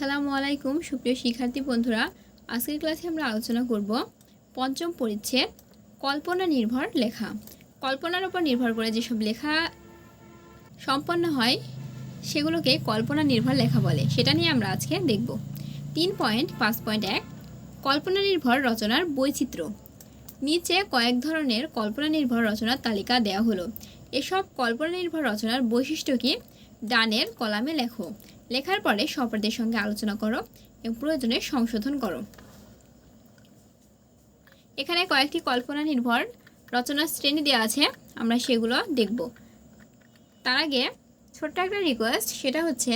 আসসালামু আলাইকুম, সুপ্রিয় শিক্ষার্থী বন্ধুরা। আজকের ক্লাসে আমরা আলোচনা করব পঞ্চম পরিচ্ছেদ, কল্পনা নির্ভর লেখা। কল্পনার উপর নির্ভর করে যেসব লেখা সম্পন্ন হয়, সেগুলোকে কল্পনা নির্ভর লেখা বলে। সেটা নিয়ে আমরা আজকে দেখব। তিন পয়েন্ট, পাঁচ পয়েন্ট এক, কল্পনা নির্ভর রচনার বৈচিত্র্য। নিচে কয়েক ধরনের কল্পনা নির্ভর রচনার তালিকা দেওয়া হলো। এসব কল্পনা নির্ভর রচনার বৈশিষ্ট্য কি? ডানের কলামে লেখো। লেখার পরে সপরদের সঙ্গে আলোচনা করো এবং প্রয়োজনে সংশোধন করো। এখানে কয়েকটি কল্পনা নির্ভর রচনার শ্রেণি দেওয়া আছে, আমরা সেগুলো দেখব। তার আগে ছোট্ট একটা রিকোয়েস্ট সেটা হচ্ছে,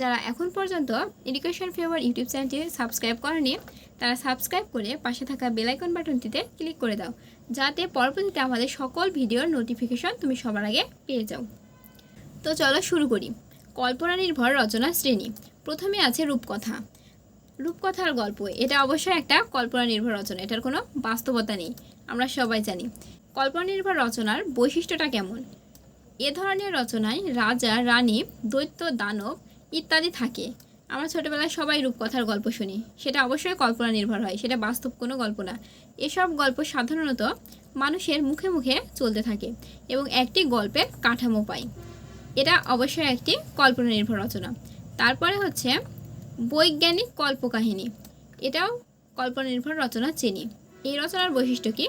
যারা এখন পর্যন্ত এডুকেশন ফেভার ইউটিউব চ্যানেলটি সাবস্ক্রাইব করেনি, তারা সাবস্ক্রাইব করে পাশে থাকা বেলাইকন বাটনটিতে ক্লিক করে দাও, যাতে পরবর্তীতে আমাদের সকল ভিডিওর নোটিফিকেশন তুমি সবার আগে পেয়ে যাও। তো চলো শুরু করি। কল্পনা নির্ভর রচনা শ্রেণি। প্রথমে আছে রূপকথা। রূপকথার গল্প। এটা অবশ্যই একটা কল্পনা নির্ভর রচনা। এটার কোনো বাস্তবতা নেই। আমরা সবাই জানি। কল্পনা নির্ভর রচনার বৈশিষ্ট্যটা কেমন? এ ধরনের রচনায় রাজা, রানী, দৈত্য, দানব ইত্যাদি থাকে। আমরা ছোটোবেলায় সবাই রূপকথার গল্প শুনি। সেটা অবশ্যই কল্পনা নির্ভর হয়। সেটা বাস্তব কোনো গল্প না। এসব গল্প সাধারণত মানুষের মুখে মুখে চলতে থাকে এবং একটি গল্পের কাঠামো পায়। এটা অবশ্যই একটি কল্পনা নির্ভর রচনা। তারপরে হচ্ছে বৈজ্ঞানিক কল্পকাহিনী। এটাও কল্পনা নির্ভর রচনা চিনি। এই রচনার বৈশিষ্ট্য কি?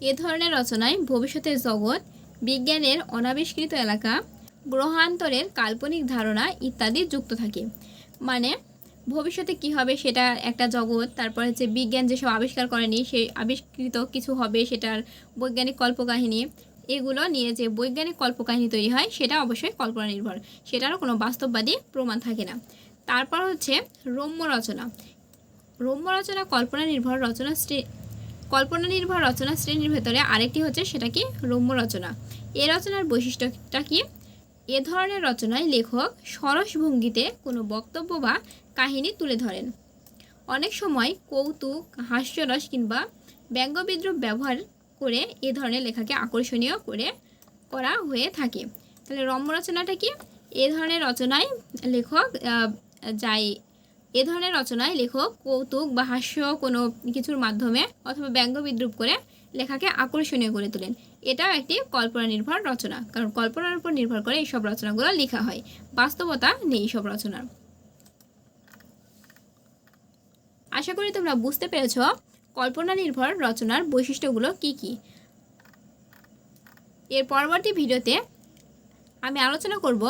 এ ধরনের রচনায় ভবিষ্যতের জগৎ, বিজ্ঞানের অনাবিষ্কৃত এলাকা, গ্রহান্তরের কাল্পনিক ধারণা ইত্যাদি যুক্ত থাকে। মানে ভবিষ্যতে কি হবে সেটা একটা জগৎ, তারপর হচ্ছে বিজ্ঞান যেসব আবিষ্কার করেনি, সেই আবিষ্কৃত কিছু হবে সেটার বৈজ্ঞানিক কল্পকাহিনী এগুলো নিয়ে যে বৈজ্ঞানিক কল্পকাহিনী তৈরি হয়, সেটা অবশ্যই কল্পনা নির্ভর। সেটারও কোনো বাস্তববাদী প্রমাণ থাকে না। তারপর হচ্ছে রম্য রচনা। রম্য রচনা, কল্পনা নির্ভর রচনা কল্পনা নির্ভর রচনা শ্রেণির ভেতরে আরেকটি হচ্ছে সেটা কি? রম্য রচনা। এ রচনার বৈশিষ্ট্যটা কি? এ ধরনের রচনায় লেখক সরস ভঙ্গিতে কোনো বক্তব্য বা কাহিনী তুলে ধরেন। অনেক সময় কৌতুক, হাস্যরস কিংবা ব্যঙ্গবিদ্রুপ ব্যবহার করে এ ধরনের লেখাকে আকর্ষণীয় করে করা হয়ে থাকে। তাহলে রম্য রচনাটা কি? এ ধরনের রচনায় লেখক যাই, এ ধরনের রচনায় লেখক কৌতুক বা হাস্য কোনো কিছুর মাধ্যমে অথবা ব্যঙ্গ বিদ্রুপ করে লেখাকে আকর্ষণীয় করে তোলেন। এটাও একটি কল্পনা নির্ভর রচনা, কারণ কল্পনার উপর নির্ভর করে এইসব রচনাগুলো লেখা হয়। বাস্তবতা নেই সব রচনার। আশা করি তোমরা বুঝতে পেরেছ কল্পনা নির্ভর রচনার বৈশিষ্ট্যগুলো কি কি? এর পরবর্তী ভিডিওতে আমি আলোচনা করব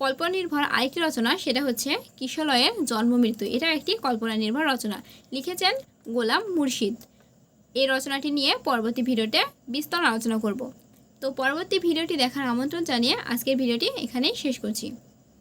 কল্পনা নির্ভর আরেকটি রচনা, সেটা হচ্ছে কিশলয়ের জন্ম মৃত্যু। এটা একটি কল্পনা নির্ভর রচনা। লিখেছেন গোলাম মুর্শিদ। এই রচনাটি নিয়ে পরবর্তী ভিডিওতে বিস্তর আলোচনা করব। তো পরবর্তী ভিডিওটি দেখার আমন্ত্রণ জানিয়ে আজকের ভিডিওটি এখানেই শেষ করছি।